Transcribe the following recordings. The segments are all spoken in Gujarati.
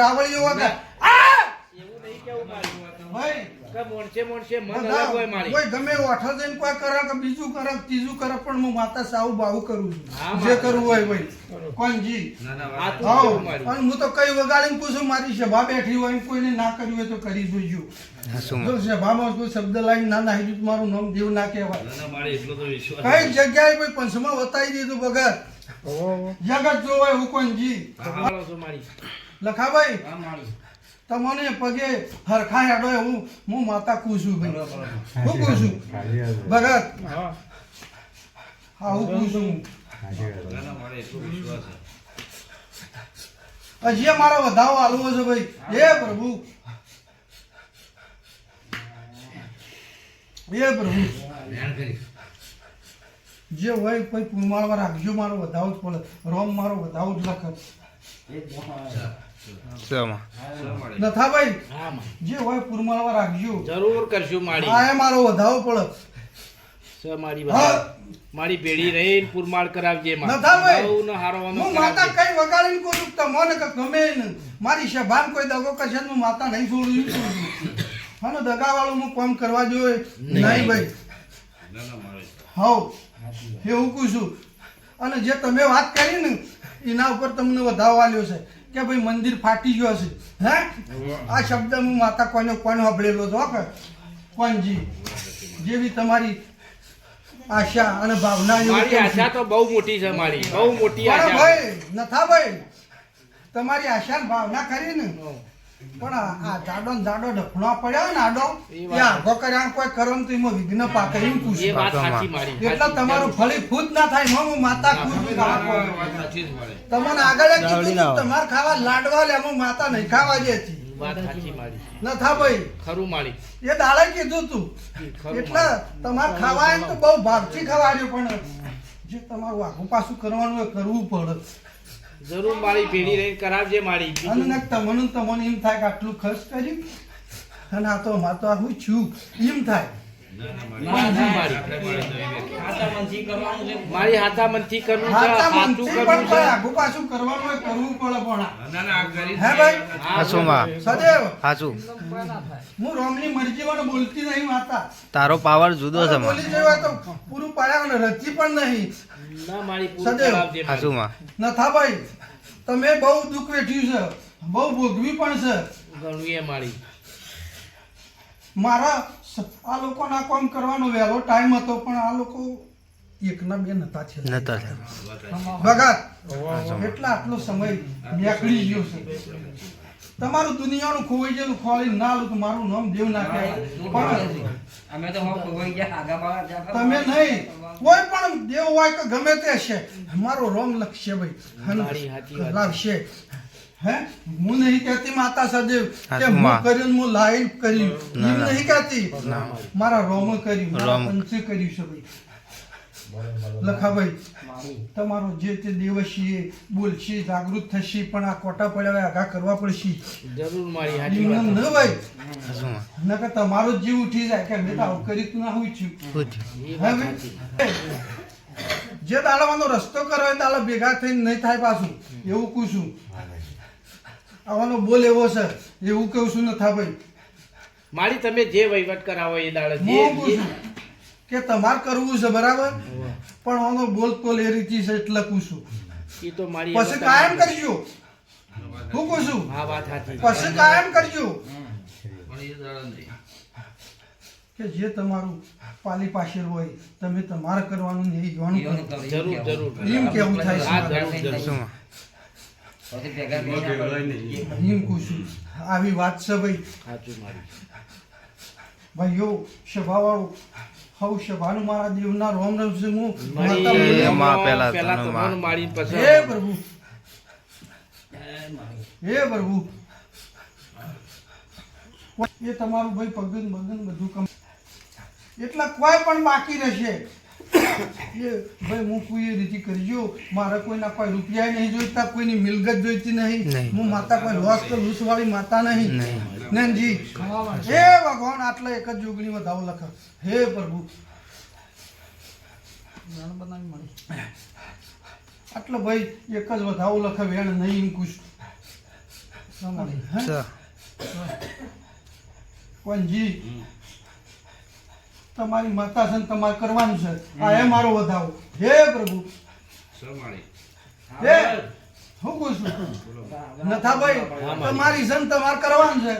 રાવળીઓ વગર એવું નહીં કેવું મારી. ભાઈ કે મોણસે મોણસે મન અલગ હોય મારી. કોઈ ગમે એવું જઈને કોઈ કરે કે બીજું કરે ત્રીજું કરે પણ હું માતા સાવ બાવું કરું છું. જે કરવું હોય ભાઈ. કોણજી આ તું હું કઈ વગાડીને પૂછું મારી સભા બેઠી હોય કોઈને ના કર્યું હોય તો કરી જોજો. જો સભામાં કોઈ શબ્દ લાઈન ના નાખી મારું નામ દેવ ના કહેવાય. કઈ જગ્યાએ કોઈ પંચમાં વતાવી દીધું વગર જગત જોવાય હું કોણજી હાલો છો મારી. લખાભાઈ હા તમને પગે હરખા હેડો હું હું માતા કુશું ભાઈ. હું કુશું ભગત હા. હા હું કુશું હજી મારો વધાવો હાલવો છે ભાઈ. હે પ્રભુ. હે પ્રભુ. જે હોય કોઈ પુરમાળવા રાખજો મારો વધાવો જ પડે. રોમ મારો વધાવો જ લખ જે હોય રાખજો. જરૂર કરશું આ એ મારો વધાવો પડે. મારી મારી ભેડી રહીને પુરમાળ કરાવજે માં. નથા ભાઈ. બહુ ને હારવાનો હું માતા કઈ વગાડીને કોઈ ગમે મારી સભાન કોઈ દગો કરશે હું માતા નહીં છોડું. અને દગાવાળું હું કામ કરવા જોઈએ. નહીં. ભાઈ. હવ. એવું કહું છું. અને જે તમે વાત કરી ને એના ઉપર તમને વધાવ આવ્યો છે કે ભાઈ મંદિર ફાટી ગયો છે હે? આ શબ્દ હું માતા કોને કોને વાપરેલો છો કે? કોણજી જેવી તમારી આશા અને ભાવના મારી આશા તો બહુ મોટી છે મારી બહુ મોટી આશા. ભાઈ નથા ભાઈ તમારી આશા ભાવના કરી ને પણ આ જાડો ને જાડો ઢકણો પડ્યો ને આડો એ આગો કર્યા કોઈ કરમ તો એમાં વિઘ્ન પાકે એમ મારી. એટલે તમારું ફળી ફૂટ ના થાય હું માતા તમને આગળ કીધું તમારે ખાવા લાડવા લે હું માતા નહીં ખાવા મારી. નથા ભાઈ. ખરું માળી એ દાડે કીધું તું એટલે તમારે ખાવા એમ તો બહુ ભાગથી ખવાડ્યું પણ જે તમારું આગું પાછું કરવાનું એ કરવું પડે. જરૂર મારી ભેડી રહીને કરાવજે મારી. અને તમને તમને એમ થાય કે આટલું ખર્ચ કર્યું? અને આ તો મારે આ હું છું. એમ થાય. મારી મારી હાથા મનથી કરવું છે સાચું કરવું છે. આગું પાછું કરવાનું હોય કરવું પડે પણ હે ભાઈ? હા, હાચુંમાં. સદેવ. સાચું હું રોમની મરજી વાળો બોલતી નહીં માતા. તારો પાવર જુદો છે બોલી જઈ તો પૂરું પાડ્યા અને રચી પણ નહીં. ના મારી પૂરું સદેવ. કરાવજે મારી. નથા ભાઈ. તમે બહુ દુઃખ વેઠ્યું છે. બહુ ભોગવી પણ છે. ઘણું એ મારી. મારા આ લોકોના કામ કરવાનો વહેલો ટાઈમ હતો પણ આ લોકો એકના બે નતા છે. નતા ભગત એટલા આટલો સમય નીકળી ગયો છે. તમારું દુનિયાનું ખોવાઈ ગયેલું ખોલી ના લો મારું નામ દેવ ના કહેવાય પણ અમે તો હો કોઈ ગયા આગા બાળા તમે નહીં કોઈ પણ દેવ હોય કે ગમે તે છે મારો રોમ લક્ષ્ય ભાઈ લાવશે. હે? હું નહીં કહેતી માતા સદેવ કે હું કર્યું હું લાઈન કર્યું. એમ નહીં કહેતી. મારા રોમ કર્યું મારા પંચે કર્યું છે ભાઈ. લખાભાઈ મારી તમારો જે તે દિવસીએ બોલશે જાગૃત થશે પણ આ કોટા પડ્યા હોય આઘા કરવા પડશે. જરૂર મારી હાજી વાત. ન ભાઈ નકર તમારો જ જીવ ઉઠી જાય કે મેં તો આવું કરી તું ના હું છું. જે દાડાવાનો રસ્તો કરો એ દાડા ભેગા થઈને નહીં થાય પાછું. એવું કહું છું. આવવાનો બોલ એવો છે. એવું કેવું છું નથા ભાઈ મારી તમે જે વહીવટ કરાવો એ દાડે જે કે તમારે કરવું છે બરાબર? પણ આનો બોલ તો એ રીતે છે એટલે છું એ તો મારી પછી કાયમ કરજો. હું કહું છું? હા વાત સાચી પછી કાયમ કરજો. કે જે તમારું પાલી પાસે હોય તમે તમારે કરવાનું નહીં જોવાનું જરૂર જરૂર. એમ કેવું થાય છે? આવી વાત છે ભાઈ. હવ સભાનું મારા દેવના રોમ રમ છે હું તમારું હે પ્રભુ. હે પ્રભુ. એ તમારું ભાઈ પગન બગન બધું કમ એટલા કોઈ પણ બાકી રહેશે. ભાઈ હું કોઈ રીતે કરજો. મારે કોઈના કોઈ રૂપિયા નહીં જોઈતા કોઈની મિલકત જોઈતી નહીં. હું માતા કોઈ લોસ કે લૂસ વાળી માતા નહીં. નંદજી હે ભગવાન આટલા એક જ જોગણી વધાવો લખ. હે પ્રભુ. આટલો ભાઈ એક જ વધાવો લખ વેણ નહીં કુશ. હે? કોણજી તમારી માતા છે તમારે કરવાનું છે. આ એ મારો વધાવો. હે પ્રભુ. હે. હું કહું છું? નથાભાઈ તમારી સંત તમારે કરવાનું છે.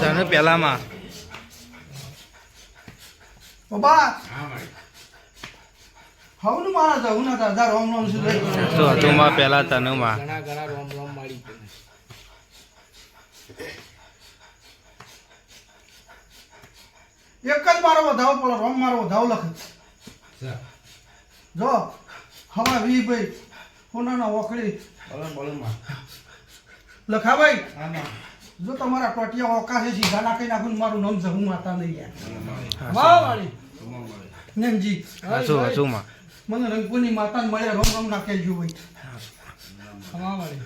તને પેલામાં. બાબા હાઉ ને મારા જહુ ના દાદા રોમ રોમ સીધા. પેલા તને માં ઘણા ઘણા રોમ રોમ મારી એક જ મારો વધાવો પડે રોમ મારો વધાવો લખે. જો. હવા વી ભાઈ હોનાના ઓખડી લખા ભાઈ જો તમારા ટોટિયા ઓકાશે સીધા નાખી નાખું ને મારું નામ છે હું માતા નહીં યાર. વાહ વાળી હસું હસું માં મને રંગપુરની માતાને મળ્યા રોમ રોમ નાખેલ જો ભાઈ. વાહ વાળી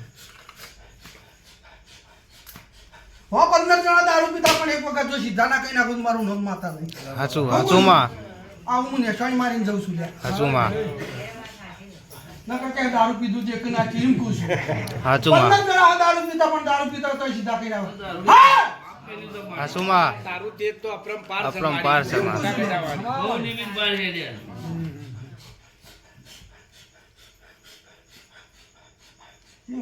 હો પંદર જણા દારૂ પીતા પણ એક વખત જો સીધા નાખી નાખું તો મારું નામ માતા નહીં હાચું હાચું માં આ હું નેસાણી મારીને જઉં છું લ્યા. હસું માં નકર કે દારૂ પીધું છે કે ના એમ કહું છું. હાચું માં પંદર જણા દારૂ પીતા પણ દારૂ પીતા તો સીધા કઈ નાખો હા! હાચું માં તારું તેજ તો અપરંપાર છે અપરંપાર છે મારી. મારી. બહુ નિમિત બાર છે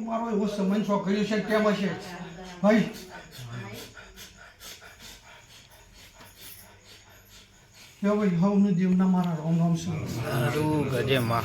મારો એવો સમય કર્યો છે કેમ હશે? ભાઈ. હે ભાઈ હવનું દેવના મારા રોમ રોમ તું ગજે માં.